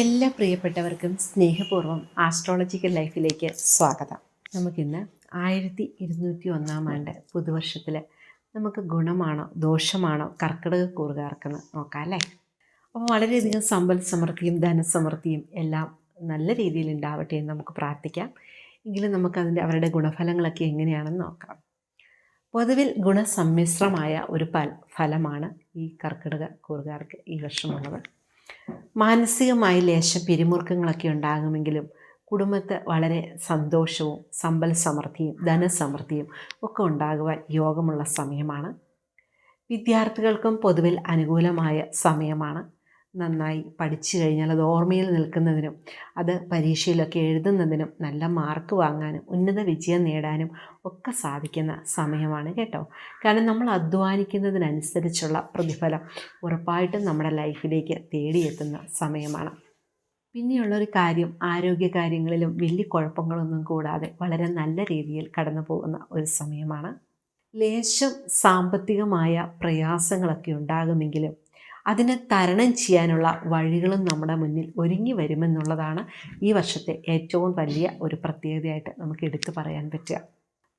എല്ലാ പ്രിയപ്പെട്ടവർക്കും സ്നേഹപൂർവം ആസ്ട്രോളജിക്കൽ ലൈഫിലേക്ക് സ്വാഗതം. നമുക്കിന്ന് ആയിരത്തി ഇരുന്നൂറ്റി ഒന്നാം ആണ്ട് പുതുവർഷത്തിൽ നമുക്ക് ഗുണമാണോ ദോഷമാണോ കർക്കിടക കൂറുകാർക്കെന്ന് നോക്കാം അല്ലേ? അപ്പോൾ വളരെയധികം സമ്പൽ സമൃദ്ധിയും ധനസമൃദ്ധിയും എല്ലാം നല്ല രീതിയിൽ ഉണ്ടാവട്ടെ എന്ന് നമുക്ക് പ്രാർത്ഥിക്കാം. എങ്കിലും നമുക്കതിന്റെ അവരുടെ ഗുണഫലങ്ങളൊക്കെ എങ്ങനെയാണെന്ന് നോക്കാം. പൊതുവിൽ ഗുണസമ്മിശ്രമായ ഒരു ഫലമാണ് ഈ കർക്കിടക കൂറുകാർക്ക് ഈ വർഷമുള്ളത്. മാനസികമായി ലേശ പിരിമുറുക്കങ്ങളൊക്കെ ഉണ്ടാകുമെങ്കിലും കുടുംബത്ത് വളരെ സന്തോഷവും സമ്പൽ സമൃദ്ധിയും ധനസമൃദ്ധിയും ഒക്കെ ഉണ്ടാകുവാൻ യോഗമുള്ള സമയമാണ്. വിദ്യാർത്ഥികൾക്കും പൊതുവിൽ അനുകൂലമായ സമയമാണ്. നന്നായി പഠിച്ചു കഴിഞ്ഞാൽ അത് ഓർമ്മയിൽ നിൽക്കുന്നതിനും അത് പരീക്ഷയിലൊക്കെ എഴുതുന്നതിനും നല്ല മാർക്ക് വാങ്ങാനും ഉന്നത വിജയം നേടാനും ഒക്കെ സാധിക്കുന്ന സമയമാണ് കേട്ടോ. കാരണം നമ്മൾ അധ്വാനിക്കുന്നതിനനുസരിച്ചുള്ള പ്രതിഫലം ഉറപ്പായിട്ടും നമ്മുടെ ലൈഫിലേക്ക് തേടിയെത്തുന്ന സമയമാണ്. പിന്നെയുള്ളൊരു കാര്യം ആരോഗ്യ കാര്യങ്ങളിലും വലിയ കുഴപ്പങ്ങളൊന്നും കൂടാതെ വളരെ നല്ല രീതിയിൽ കടന്നു പോകുന്ന ഒരു സമയമാണ്. ലേശം സാമ്പത്തികമായ പ്രയാസങ്ങളൊക്കെ ഉണ്ടാകുമെങ്കിലും അതിനെ തരണം ചെയ്യാനുള്ള വഴികളും നമ്മുടെ മുന്നിൽ ഒരുങ്ങി വരുമെന്നുള്ളതാണ് ഈ വർഷത്തെ ഏറ്റവും വലിയ ഒരു പ്രത്യേകതയായിട്ട് നമുക്ക് എടുത്തു പറയാൻ പറ്റുക.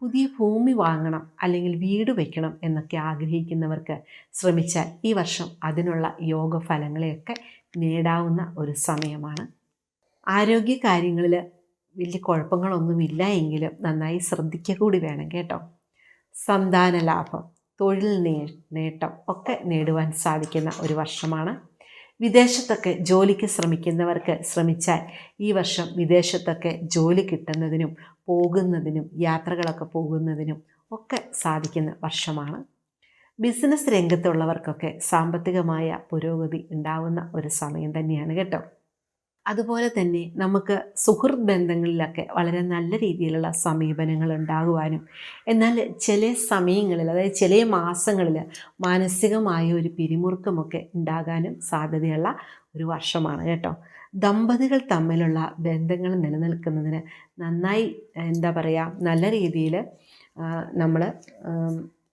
പുതിയ ഭൂമി വാങ്ങണം അല്ലെങ്കിൽ വീട് വയ്ക്കണം എന്നൊക്കെ ആഗ്രഹിക്കുന്നവർക്ക് ശ്രമിച്ചാൽ ഈ വർഷം അതിനുള്ള യോഗ ഫലങ്ങളെയൊക്കെ നേടാവുന്ന ഒരു സമയമാണ്. ആരോഗ്യ കാര്യങ്ങളിൽ വലിയ കുഴപ്പങ്ങളൊന്നുമില്ല എങ്കിലും നന്നായി ശ്രദ്ധിക്കുക കൂടി വേണം കേട്ടോ. സന്താന ലാഭം തൊഴിൽ നേട്ടം ഒക്കെ നേടുവാൻ സാധിക്കുന്ന ഒരു വർഷമാണ്. വിദേശത്തൊക്കെ ജോലിക്ക് ശ്രമിക്കുന്നവർക്ക് ശ്രമിച്ചാൽ ഈ വർഷം വിദേശത്തൊക്കെ ജോലി കിട്ടുന്നതിനും പോകുന്നതിനും യാത്രകളൊക്കെ പോകുന്നതിനും ഒക്കെ സാധിക്കുന്ന വർഷമാണ്. ബിസിനസ് രംഗത്തുള്ളവർക്കൊക്കെ സാമ്പത്തികമായ പുരോഗതി ഉണ്ടാവുന്ന ഒരു സമയം തന്നെയാണ് കേട്ടോ. അതുപോലെ തന്നെ നമുക്ക് സുഹൃത്ത് ബന്ധങ്ങളിലൊക്കെ വളരെ നല്ല രീതിയിലുള്ള സമീപനങ്ങൾ ഉണ്ടാകുവാനും എന്നാൽ ചില സമയങ്ങളിൽ അതായത് ചില മാസങ്ങളിൽ മാനസികമായ ഒരു പിരിമുറുക്കമൊക്കെ ഉണ്ടാകാനും സാധ്യതയുള്ള ഒരു വർഷമാണ് കേട്ടോ. ദമ്പതികൾ തമ്മിലുള്ള ബന്ധങ്ങൾ നിലനിൽക്കുന്നതിന് നന്നായി എന്താ പറയുക നല്ല രീതിയിൽ നമ്മൾ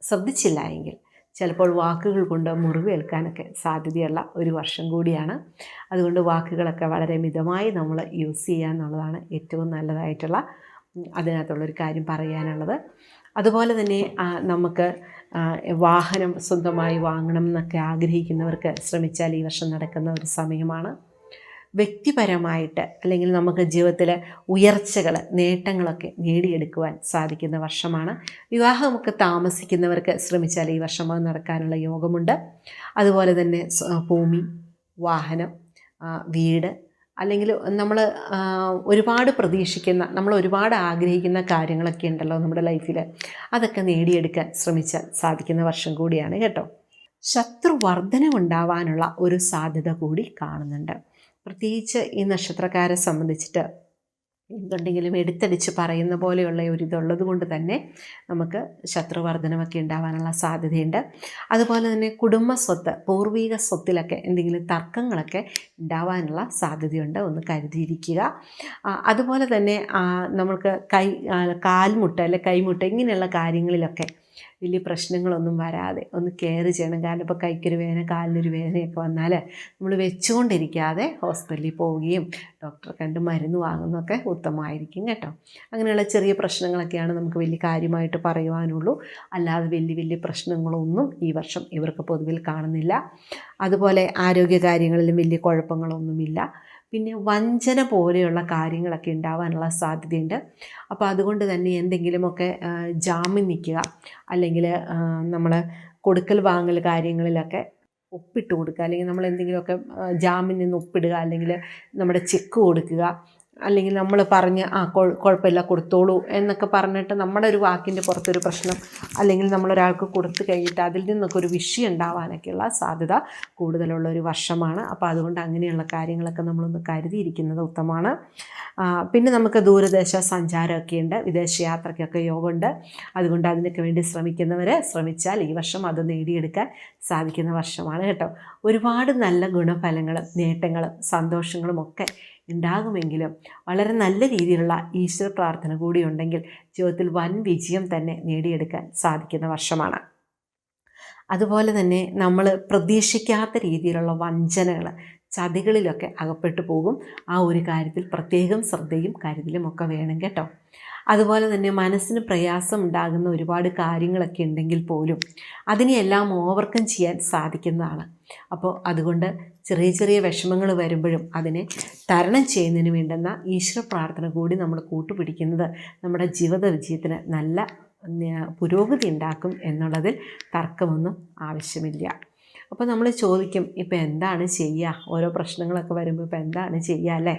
ശ്രദ്ധിച്ചില്ല എങ്കിൽ ചിലപ്പോൾ വാക്കുകൾ കൊണ്ട് മുറിവേൽക്കാനൊക്കെ സാധ്യതയുള്ള ഒരു വർഷം കൂടിയാണ്. അതുകൊണ്ട് വാക്കുകളൊക്കെ വളരെ മിതമായി നമ്മൾ യൂസ് ചെയ്യുക എന്നുള്ളതാണ് ഏറ്റവും നല്ലതായിട്ടുള്ള അതിനകത്തുള്ളൊരു കാര്യം പറയാനുള്ളത്. അതുപോലെ തന്നെ നമുക്ക് വാഹനം സ്വന്തമായി വാങ്ങണം എന്നൊക്കെ ആഗ്രഹിക്കുന്നവർക്ക് ശ്രമിച്ചാൽ ഈ വർഷം നടക്കുന്ന ഒരു സമയമാണ്. വ്യക്തിപരമായിട്ട് അല്ലെങ്കിൽ നമുക്ക് ജീവിതത്തിൽ ഉയർച്ചകൾ നേട്ടങ്ങളൊക്കെ നേടിയെടുക്കുവാൻ സാധിക്കുന്ന വർഷമാണ്. വിവാഹമൊക്കെ താമസിക്കുന്നവർക്ക് ശ്രമിച്ചാൽ ഈ വർഷം നടക്കാനുള്ള യോഗമുണ്ട്. അതുപോലെ തന്നെ ഭൂമി വാഹനം വീട് അല്ലെങ്കിൽ നമ്മൾ ഒരുപാട് പ്രതീക്ഷിക്കുന്ന നമ്മൾ ഒരുപാട് ആഗ്രഹിക്കുന്ന കാര്യങ്ങളൊക്കെ ഉണ്ടല്ലോ നമ്മുടെ ലൈഫിൽ. അതൊക്കെ നേടിയെടുക്കാൻ ശ്രമിച്ചാൽ സാധിക്കുന്ന വർഷം കൂടിയാണ് കേട്ടോ. ശത്രുവർദ്ധനമുണ്ടാവാനുള്ള ഒരു സാധ്യത കൂടി കാണുന്നുണ്ട്. പ്രത്യേകിച്ച് ഈ നക്ഷത്രക്കാരെ സംബന്ധിച്ചിട്ട് എന്തുണ്ടെങ്കിലും എടുത്തടിച്ച് പറയുന്ന പോലെയുള്ള ഒരു ഇതുള്ളത് കൊണ്ട് തന്നെ നമുക്ക് ശത്രുവർദ്ധനമൊക്കെ ഉണ്ടാവാനുള്ള സാധ്യതയുണ്ട്. അതുപോലെ തന്നെ കുടുംബ സ്വത്ത് പൂർവീക സ്വത്തിലൊക്കെ എന്തെങ്കിലും തർക്കങ്ങളൊക്കെ ഉണ്ടാവാനുള്ള സാധ്യതയുണ്ട്. ഒന്ന് കരുതിയിരിക്കുക. അതുപോലെ തന്നെ നമ്മൾക്ക് കൈ കാൽമുട്ട അല്ലെ കൈമുട്ട ഇങ്ങനെയുള്ള കാര്യങ്ങളിലൊക്കെ വലിയ പ്രശ്നങ്ങളൊന്നും വരാതെ ഒന്ന് കെയർ ചെയ്യണം. കാരണം ഇപ്പോൾ കൈക്കൊരു വേദന കാലിനൊരു വേദനയൊക്കെ വന്നാൽ നമ്മൾ വെച്ചുകൊണ്ടിരിക്കാതെ ഹോസ്പിറ്റലിൽ പോവുകയും ഡോക്ടറെ കണ്ട് മരുന്ന് വാങ്ങുന്നതൊക്കെ ഉത്തമമായിരിക്കും കേട്ടോ. അങ്ങനെയുള്ള ചെറിയ പ്രശ്നങ്ങളൊക്കെയാണ് നമുക്ക് വലിയ കാര്യമായിട്ട് പറയുവാനുള്ളൂ. അല്ലാതെ വലിയ വലിയ പ്രശ്നങ്ങളൊന്നും ഈ വർഷം ഇവർക്ക് പൊതുവിൽ കാണുന്നില്ല. അതുപോലെ ആരോഗ്യ കാര്യങ്ങളിലും വലിയ കുഴപ്പങ്ങളൊന്നുമില്ല. പിന്നെ വഞ്ചന പോലെയുള്ള കാര്യങ്ങളൊക്കെ ഉണ്ടാവാനുള്ള സാധ്യതയുണ്ട്. അപ്പോൾ അതുകൊണ്ട് തന്നെ എന്തെങ്കിലുമൊക്കെ ജാമ്യം നിൽക്കുക അല്ലെങ്കിൽ നമ്മൾ കൊടുക്കൽ വാങ്ങൽ കാര്യങ്ങളിലൊക്കെ ഒപ്പിട്ട് കൊടുക്കുക അല്ലെങ്കിൽ നമ്മൾ എന്തെങ്കിലുമൊക്കെ ജാമ്യം നിന്ന് ഒപ്പിടുക അല്ലെങ്കിൽ നമ്മുടെ ചെക്ക് കൊടുക്കുക അല്ലെങ്കിൽ നമ്മൾ പറഞ്ഞ് ആ കുഴപ്പമില്ല കൊടുത്തോളൂ എന്നൊക്കെ പറഞ്ഞിട്ട് നമ്മുടെ ഒരു വാക്കിന്റെ പുറത്തൊരു പ്രശ്നം അല്ലെങ്കിൽ നമ്മളൊരാൾക്ക് കൊടുത്തു കഴിഞ്ഞിട്ട് അതിൽ നിന്നൊക്കെ ഒരു വിഷയം ഉണ്ടാവാനൊക്കെയുള്ള സാധ്യത കൂടുതലുള്ള ഒരു വർഷമാണ്. അപ്പോൾ അതുകൊണ്ട് അങ്ങനെയുള്ള കാര്യങ്ങളൊക്കെ നമ്മളൊന്ന് കരുതിയിരിക്കുന്നത് ഉത്തമമാണ്. പിന്നെ നമുക്ക് ദൂരദേശ സഞ്ചാരമൊക്കെ ഉണ്ട്. വിദേശ വിദേശയാത്രയ്ക്കൊക്കെ യോഗമുണ്ട്. അതുകൊണ്ട് അതിനൊക്കെ വേണ്ടി ശ്രമിക്കുന്നവർ ശ്രമിച്ചാൽ ഈ വർഷം അത് നേടിയെടുക്കാൻ സാധിക്കുന്ന വർഷമാണ് കേട്ടോ. ഒരുപാട് നല്ല ഗുണഫലങ്ങളും നേട്ടങ്ങളും സന്തോഷങ്ങളും ഒക്കെ ഉണ്ടാകുമെങ്കിലും വളരെ നല്ല രീതിയിലുള്ള ഈശ്വര പ്രാർത്ഥന കൂടി ഉണ്ടെങ്കിൽ ജീവിതത്തിൽ വൻ വിജയം തന്നെ നേടിയെടുക്കാൻ സാധിക്കുന്ന വർഷമാണ്. അതുപോലെ തന്നെ നമ്മൾ പ്രതീക്ഷിക്കാത്ത രീതിയിലുള്ള വഞ്ചനകൾ ചതികളിലൊക്കെ അകപ്പെട്ടു പോകും. ആ ഒരു കാര്യത്തിൽ പ്രത്യേകം ശ്രദ്ധയും കരുതലും ഒക്കെ വേണം കേട്ടോ. അതുപോലെ തന്നെ മനസ്സിന് പ്രയാസം ഉണ്ടാകുന്ന ഒരുപാട് കാര്യങ്ങളൊക്കെ ഉണ്ടെങ്കിൽ പോലും അതിനെയെല്ലാം ഓവർകം ചെയ്യാൻ സാധിക്കുന്നതാണ്. അപ്പോൾ അതുകൊണ്ട് ചെറിയ ചെറിയ വിഷമങ്ങൾ വരുമ്പോഴും അതിനെ തരണം ചെയ്യുന്നതിന് വേണ്ടുന്ന ഈശ്വര പ്രാർത്ഥന കൂടി നമ്മൾ കൂട്ടുപിടിക്കുന്നത് നമ്മുടെ ജീവിത വിജയത്തിന് നല്ല പുരോഗതി ഉണ്ടാക്കും എന്നുള്ളതിൽ തർക്കമൊന്നും ആവശ്യമില്ല. അപ്പോൾ നമ്മൾ ചോദിക്കും ഇപ്പം എന്താണ് ചെയ്യുക ഓരോ പ്രശ്നങ്ങളൊക്കെ വരുമ്പോൾ ഇപ്പം എന്താണ് ചെയ്യുക അല്ലേ?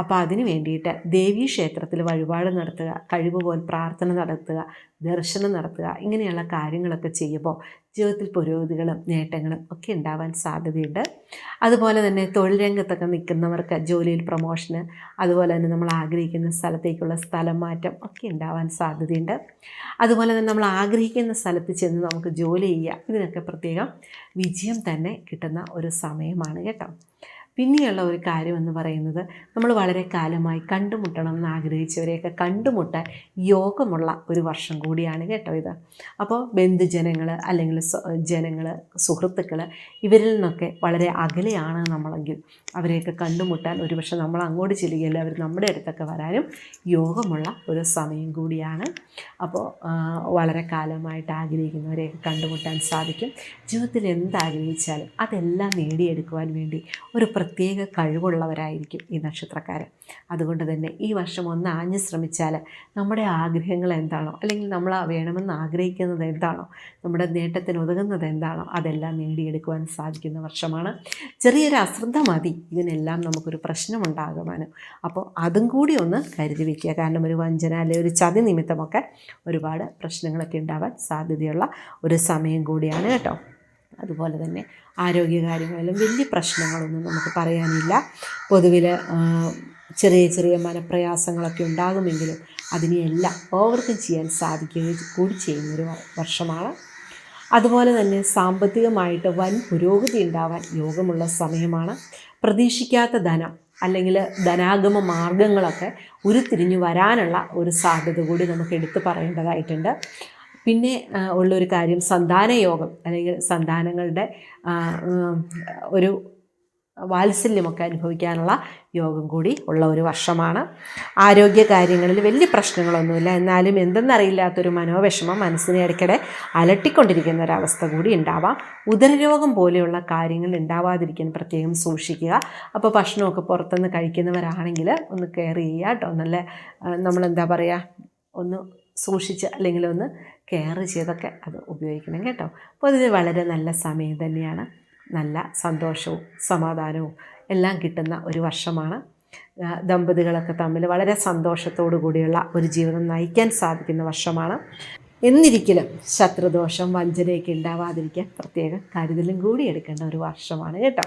അപ്പോൾ അതിന് വേണ്ടിയിട്ട് ദേവീ ക്ഷേത്രത്തിൽ വഴിപാട് നടത്തുക കഴിവ് പോലെ പ്രാർത്ഥന നടത്തുക ദർശനം നടത്തുക ഇങ്ങനെയുള്ള കാര്യങ്ങളൊക്കെ ചെയ്യുമ്പോൾ ജീവിതത്തിൽ പുരോഗതികളും നേട്ടങ്ങളും ഒക്കെ ഉണ്ടാവാൻ സാധ്യതയുണ്ട്. അതുപോലെ തന്നെ തൊഴിൽ രംഗത്തൊക്കെ നിൽക്കുന്നവർക്ക് ജോലിയിൽ പ്രൊമോഷന് അതുപോലെ തന്നെ നമ്മൾ ആഗ്രഹിക്കുന്ന സ്ഥലത്തേക്കുള്ള സ്ഥലം മാറ്റം ഒക്കെ ഉണ്ടാവാൻ സാധ്യതയുണ്ട്. അതുപോലെ തന്നെ നമ്മൾ ആഗ്രഹിക്കുന്ന സ്ഥലത്ത് ചെന്ന് നമുക്ക് ജോലി ചെയ്യുക ഇതിനൊക്കെ പ്രത്യേകം വിജയം തന്നെ കിട്ടുന്ന ഒരു സമയമാണ് കേട്ടോ. പിന്നെയുള്ള ഒരു കാര്യമെന്ന് പറയുന്നത് നമ്മൾ വളരെ കാലമായി കണ്ടുമുട്ടണം എന്ന് ആഗ്രഹിച്ചവരെയൊക്കെ കണ്ടുമുട്ടാൻ യോഗമുള്ള ഒരു വർഷം കൂടിയാണ് കേട്ടോ ഇത്. അപ്പോൾ ബന്ധുജനങ്ങൾ അല്ലെങ്കിൽ ജനങ്ങൾ സുഹൃത്തുക്കൾ ഇവരിൽ നിന്നൊക്കെ വളരെ അകലെയാണ് നമ്മളെങ്കിൽ അവരെയൊക്കെ കണ്ടുമുട്ടാൻ ഒരുപക്ഷെ നമ്മൾ അങ്ങോട്ട് ചെല്ലുകയല്ല അവർ നമ്മുടെ അടുത്തൊക്കെ വരാനും യോഗമുള്ള ഒരു സമയം കൂടിയാണ്. അപ്പോൾ വളരെ കാലമായിട്ട് ആഗ്രഹിക്കുന്നവരെയൊക്കെ കണ്ടുമുട്ടാൻ സാധിക്കും. ജീവിതത്തിൽ എന്താഗ്രഹിച്ചാലും അതെല്ലാം നേടിയെടുക്കുവാൻ വേണ്ടി ഒരു പ്രത്യേക കഴിവുള്ളവരായിരിക്കും ഈ നക്ഷത്രക്കാർ അതുകൊണ്ട് തന്നെ ഈ വർഷം ഒന്ന് ആഞ്ഞു ശ്രമിച്ചാൽ നമ്മുടെ ആഗ്രഹങ്ങൾ എന്താണോ അല്ലെങ്കിൽ നമ്മൾ വേണമെന്ന് ആഗ്രഹിക്കുന്നത് എന്താണോ നമ്മുടെ നേട്ടത്തിന് ഒതുങ്ങുന്നത് എന്താണോ അതെല്ലാം നേടിയെടുക്കുവാൻ സാധിക്കുന്ന വർഷമാണ്. ചെറിയൊരു അശ്രദ്ധ മതി. ഇതിനെല്ലാം നമുക്കൊരു പ്രശ്നമുണ്ടാകുവാനും. അപ്പോൾ അതും കൂടി ഒന്ന് കരുതി വയ്ക്കുക കാരണം ഒരു വഞ്ചന അല്ലെങ്കിൽ ഒരു ചതി നിമിത്തമൊക്കെ ഒരുപാട് പ്രശ്നങ്ങളൊക്കെ ഉണ്ടാവാൻ സാധ്യതയുള്ള ഒരു സമയം കൂടിയാണ് കേട്ടോ. അതുപോലെ തന്നെ ആരോഗ്യകാര്യങ്ങളിലും വലിയ പ്രശ്നങ്ങളൊന്നും നമുക്ക് പറയാനില്ല. പൊതുവിൽ ചെറിയ ചെറിയ മനപ്രയാസങ്ങളൊക്കെ ഉണ്ടാകുമെങ്കിലും അതിനെയെല്ലാം ഓവർകം ചെയ്യാൻ സാധിക്കുകയും കൂടി ചെയ്യുന്നൊരു വർഷമാണ്. അതുപോലെ തന്നെ സാമ്പത്തികമായിട്ട് വൻ പുരോഗതി ഉണ്ടാവാൻ യോഗമുള്ള സമയമാണ്. പ്രതീക്ഷിക്കാത്ത ധനം അല്ലെങ്കിൽ ധനാഗമ മാർഗങ്ങളൊക്കെ ഉരുത്തിരിഞ്ഞു വരാനുള്ള ഒരു സാധ്യത കൂടി നമുക്ക് എടുത്തു പറയേണ്ടതായിട്ടുണ്ട്. പിന്നെ ഉള്ളൊരു കാര്യം സന്താന യോഗം അല്ലെങ്കിൽ സന്താനങ്ങളുടെ ഒരു വാത്സല്യമൊക്കെ അനുഭവിക്കാനുള്ള യോഗം കൂടി ഉള്ള ഒരു വർഷമാണ്. ആരോഗ്യ കാര്യങ്ങളിൽ വലിയ പ്രശ്നങ്ങളൊന്നുമില്ല. എന്നാലും എന്തെന്നറിയില്ലാത്തൊരു മനോവിഷമം മനസ്സിനെ ഇടയ്ക്കിടെ അലട്ടിക്കൊണ്ടിരിക്കുന്ന ഒരവസ്ഥ കൂടി ഉണ്ടാവാം. ഉദരരോഗം പോലെയുള്ള കാര്യങ്ങൾ ഉണ്ടാവാതിരിക്കാൻ പ്രത്യേകം സൂക്ഷിക്കുക. അപ്പോൾ ഭക്ഷണമൊക്കെ പുറത്തുനിന്ന് കഴിക്കുന്നവരാണെങ്കിൽ ഒന്ന് കെയർ ചെയ്യുക കേട്ടോ. നല്ല നമ്മളെന്താ പറയുക ഒന്ന് സൂക്ഷിച്ച് അല്ലെങ്കിൽ ഒന്ന് കെയർ ചെയ്തൊക്കെ അത് ഉപയോഗിക്കണം കേട്ടോ. അപ്പോൾ അതിന് വളരെ നല്ല സമയം തന്നെയാണ്. നല്ല സന്തോഷവും സമാധാനവും എല്ലാം കിട്ടുന്ന ഒരു വർഷമാണ്. ദമ്പതികളൊക്കെ തമ്മിൽ വളരെ സന്തോഷത്തോടു കൂടിയുള്ള ഒരു ജീവിതം നയിക്കാൻ സാധിക്കുന്ന വർഷമാണ്. എന്നിരിക്കലും ശത്രുദോഷം വഞ്ചനയൊക്കെ ഉണ്ടാവാതിരിക്കാൻ പ്രത്യേകം കരുതലും കൂടി എടുക്കേണ്ട ഒരു വർഷമാണ് കേട്ടോ.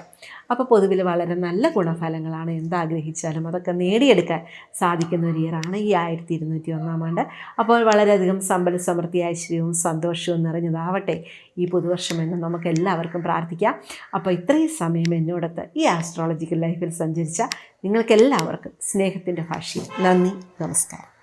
അപ്പോൾ പൊതുവിൽ വളരെ നല്ല ഗുണഫലങ്ങളാണ് എന്താഗ്രഹിച്ചാലും അതൊക്കെ നേടിയെടുക്കാൻ സാധിക്കുന്ന ഒരു ഇയറാണ് ഈ ആയിരത്തി ഇരുന്നൂറ്റി ഒന്നാം ആണ്ട്. അപ്പോൾ വളരെയധികം സമ്പൽ സമൃദ്ധി ഐശ്വര്യവും സന്തോഷവും നിറഞ്ഞതാവട്ടെ ഈ പുതുവർഷമെന്ന് നമുക്ക് എല്ലാവർക്കും പ്രാർത്ഥിക്കാം. അപ്പോൾ ഇത്രയും സമയം എന്നോടത്ത് ഈ ആസ്ട്രോളജിക്കൽ ലൈഫിൽ സഞ്ചരിച്ച നിങ്ങൾക്കെല്ലാവർക്കും സ്നേഹത്തിന്റെ ഭാഷയിൽ നന്ദി നമസ്കാരം.